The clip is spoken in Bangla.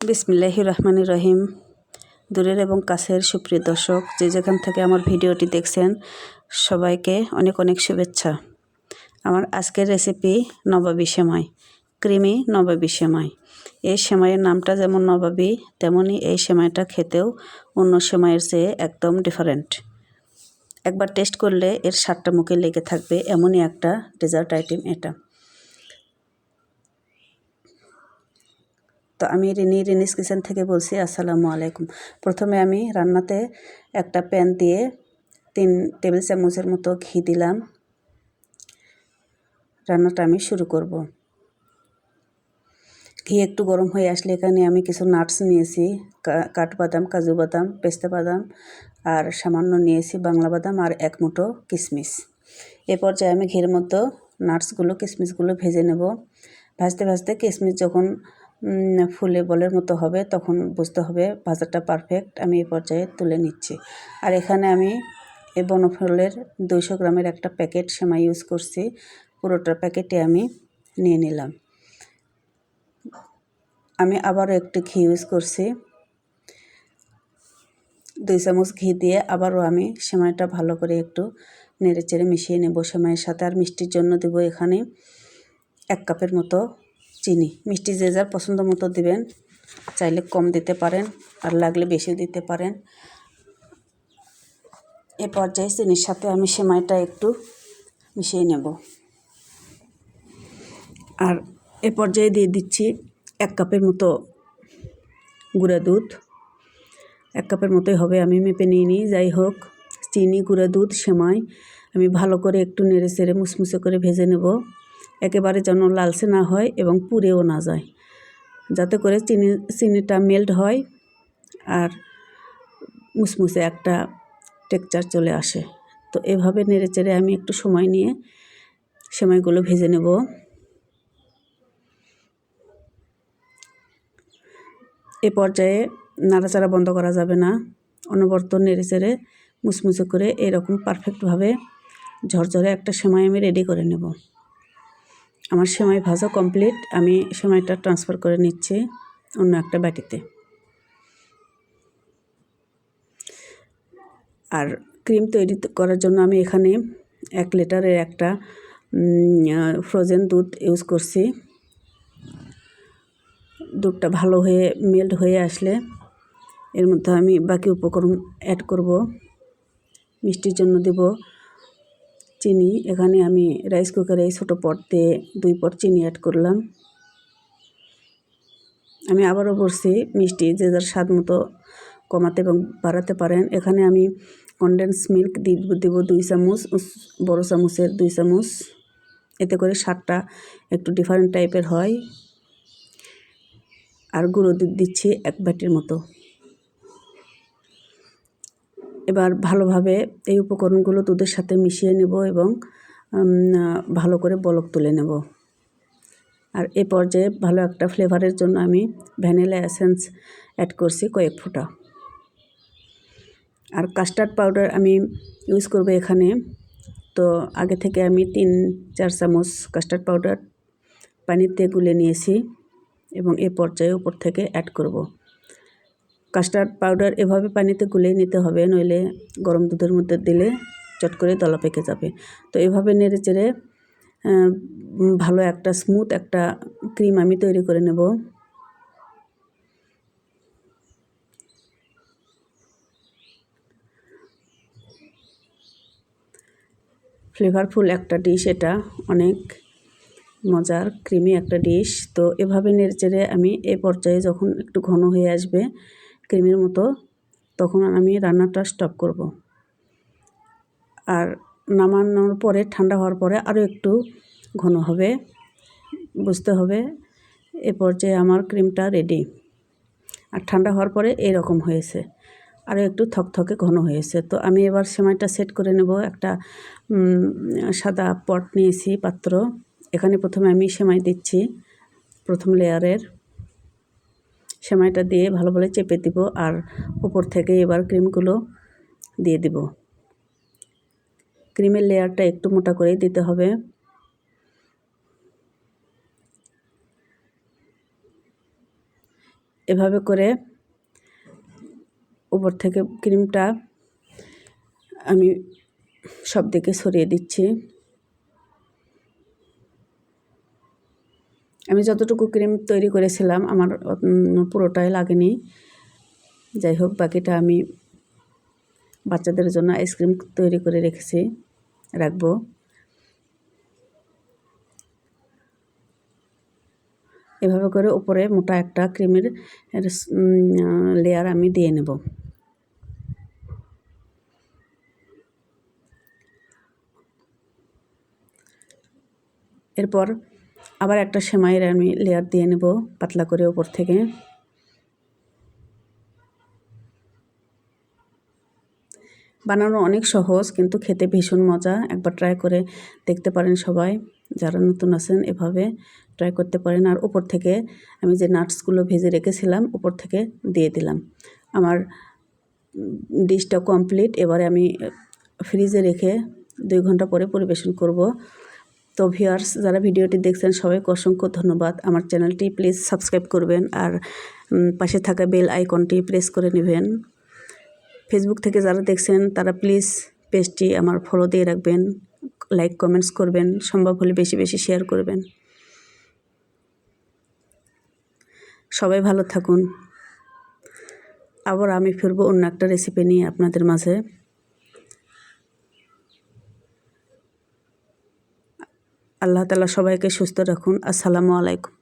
বিসমিল্লাহি রহমান রহিম দূরের এবং কাছের সুপ্রিয় দর্শক, যে যেখান থেকে আমার ভিডিওটি দেখছেন, সবাইকে অনেক অনেক শুভেচ্ছা। আমার আজকের রেসিপি নবাবী সেমাই ক্রিমি নবাবী সেমাই। এই সেমাইয়ের নামটা যেমন নবাবী তেমনই এই সেমাইটা খেতেও অন্য সেমাইয়ের চেয়ে একদম ডিফারেন্ট একবার টেস্ট করলে এর স্বাদটা মুখে লেগে থাকবে, এমনই একটা ডেজার্ট আইটেম এটা। তো আমি রিনি, রিনিস কিচেন থেকে বলছি, আসসালামু আলাইকুম। প্রথমে আমি রান্নাতে একটা প্যান দিয়ে তিন টেবিল চামচের মতো ঘি দিলাম। রান্নাটা আমি শুরু করব। ঘি একটু গরম হয়ে আসলে এখানে আমি কিছু নাটস নিয়েছি কাঠবাদাম, কাজু বাদাম, পেস্তা বাদাম, আর সামান্য নিয়েছি বাংলা বাদাম আর এক মুঠো কিশমিশ এ পর্যায়ে আমি ঘির মতো নাটসগুলো কিশমিশগুলো ভেজে নেব। ভাজতে ভাজতে কিশমিশ যখন ফুলে বলের মতো হবে, তখন বুঝতে হবে ভাজাটা পারফেক্ট আমি এই পর্যায়ে তুলে নিচ্ছি। আর এখানে আমি এই বনফলের দুইশো গ্রামের একটা প্যাকেট সেমাই ইউজ করছি, পুরোটা প্যাকেটে আমি নিয়ে নিলাম। আমি আবারও একটু ঘি ইউজ করছি। দুই চামচ ঘি দিয়ে আবারও আমি সেমাইটা ভালো করে একটু নেড়ে চেড়ে মিশিয়ে নেব সেমাইয়ের সাথে। আর মিষ্টির জন্য দেবো এখানে এক কাপের মতো চিনি, মিষ্টি যে যার পছন্দ মতো দিবেন, চাইলে কম দিতে পারেন আর লাগলে বেশি দিতে পারেন। এ পর্যায়ে চিনির সাথে আমি সেমাইটা একটু মিশিয়ে নেব। আর এ পর্যায়ে দিয়ে দিচ্ছি এক কাপের মতো গুঁড়া দুধ। এক কাপের মতোই হবে, আমি মেপে নিয়ে নিই যাই হোক, চিনি, গুঁড়া দুধ, সেমাই আমি ভালো করে একটু নেড়ে চেড়ে মুসমুসে করে ভেজে নেব। একেবারে যেন লালচে না হয় এবং পুড়েও না যায়। যাতে করে চিনি, চিনিটা মেল্ট হয় আর মুসমুসে একটা টেক্সচার চলে আসে। তো এভাবে নেড়ে চেড়ে আমি একটু সময় নিয়ে সেমাইগুলো ভেজে নেব। এ পর্যায়ে নাড়াচাড়া বন্ধ করা যাবে না। অনবর্ত নেড়ে চেড়ে মুসমুসে করে এরকম পারফেক্টভাবে ঝরঝরে একটা সেমাই আমি রেডি করে নেব। আমার সেমাই ভাজা কমপ্লিট আমি সেমাইটা ট্রান্সফার করে নিচ্ছি অন্য একটা বাটিতে। আর ক্রিম তৈরি করার জন্য আমি এখানে এক লিটারের একটা ফ্রোজেন দুধ ইউজ করছি। দুধটা ভালো হয়ে মেল্ট হয়ে আসলে এর মধ্যে আমি বাকি উপকরণ অ্যাড করব। মিষ্টির জন্য দেব চিনি, এখানে আমি রাইস কুকারে এই ছোটো পট দিয়ে দুই পট চিনি অ্যাড করলাম। আমি আবারও বলছি, মিষ্টি যে যার স্বাদ মতো কমাতে এবং বাড়াতে পারেন। এখানে আমি কনডেন্স মিল্ক দেব দুই চামচ বড় চামচের দুই চামচ। এতে করে স্বাদটা একটু ডিফারেন্ট টাইপের হয়। আর গুঁড়ো দুধ দিচ্ছি এক বাটির মতো। এবার ভালোভাবে এই উপকরণগুলো দুধের সাথে মিশিয়ে নেব এবং ভালো করে বলক তুলে নেব। আর এ পর্যায়ে ভালো একটা ফ্লেভারের জন্য আমি ভ্যানিলা এসেন্স অ্যাড করছি কয়েক ফোঁটা। আর কাস্টার্ড পাউডার আমি ইউজ করব এখানে। তো আগে থেকে আমি তিন, চার চামচ কাস্টার্ড পাউডার পানিতে গুলে নিয়েছি এবং এ পর্যায়ে উপর থেকে অ্যাড করব। কাস্টার্ড পাউডার এভাবে পানিতে গুলে নিতে হবে, নইলে গরম দুধের মধ্যে দিলে চট করে তলা পেকে যাবে। তো এভাবে নেড়ে চেড়ে ভালো একটা স্মুথ একটা ক্রিম আমি তৈরি করে নেব। ফ্লেভারফুল একটা ডিশ এটা, অনেক মজার ক্রিমি একটা ডিশ তো এভাবে নেড়েচেড়ে আমি এ পর্যায়ে যখন একটু ঘন হয়ে আসবে ক্রিমের মতো, তখন আমি রান্নাটা স্টপ করব। আর নামানোর পরে, ঠান্ডা হওয়ার পরে আরও একটু ঘন হবে, বুঝতে হবে। এ পর্যায়ে আমার ক্রিমটা রেডি আর ঠান্ডা হওয়ার পরে এরকম হয়েছে। আরও একটু থকথকে ঘন হয়েছে। তো আমি এবার সেমাইটা সেট করে নেব। একটা সাদা পট নিয়েছি, পাত্র। এখানে প্রথমে আমি সেমাই দিচ্ছি প্রথম লেয়ারের সেমাইটা দিয়ে ভালো ভালো চেপে দিব আর উপর থেকে এবার ক্রিমগুলো দিয়ে দিব। ক্রিমের লেয়ারটা একটু মোটা করেই দিতে হবে। এভাবে করে উপর থেকে ক্রিমটা আমি সব দিকে সরিয়ে দিচ্ছি। আমি যতটুকু ক্রিম তৈরি করেছিলাম, আমার পুরোটাই লাগেনি। যাই হোক, বাকিটা আমি বাচ্চাদের জন্য আইসক্রিম তৈরি করে রেখেছি, রাখব। এভাবে করে উপরে মোটা একটা ক্রিমের লেয়ার আমি দিয়ে নেব। এরপর আবার একটা সেমাইয়ের আমি লেয়ার দিয়ে নেব পাতলা করে উপর থেকে। বানানো অনেক সহজ, কিন্তু খেতে ভীষণ মজা। একবার ট্রাই করে দেখতে পারেন সবাই, যারা নতুন আছেন এভাবে ট্রাই করতে পারেন। আর উপর থেকে আমি যে নাটসগুলো ভেজে রেখেছিলাম, উপর থেকে দিয়ে দিলাম। আমার ডিশটা কমপ্লিট এবারে আমি ফ্রিজে রেখে দুই ঘণ্টা পরে পরিবেশন করব। তো ভিউয়ার্স যারা ভিডিওটি দেখছেন, সবাইকে অসংখ্য ধন্যবাদ। আমার চ্যানেলটি প্লিজ সাবস্ক্রাইব করবেন আর পাশে থাকা বেল আইকনটি প্রেস করে নেবেন। ফেসবুক থেকে যারা দেখছেন, তারা প্লিজ পেজটি আমার ফলো দিয়ে রাখবেন লাইক কমেন্টস করবেন, সম্ভব হলে বেশি বেশি শেয়ার করবেন। সবাই ভালো থাকুন। আবার আমি ফিরবো অন্য একটা রেসিপি নিয়ে আপনাদের মাঝে। আল্লাহ তালা সবাইকে সুস্থ রাখুন। আসসালামু আলাইকুম।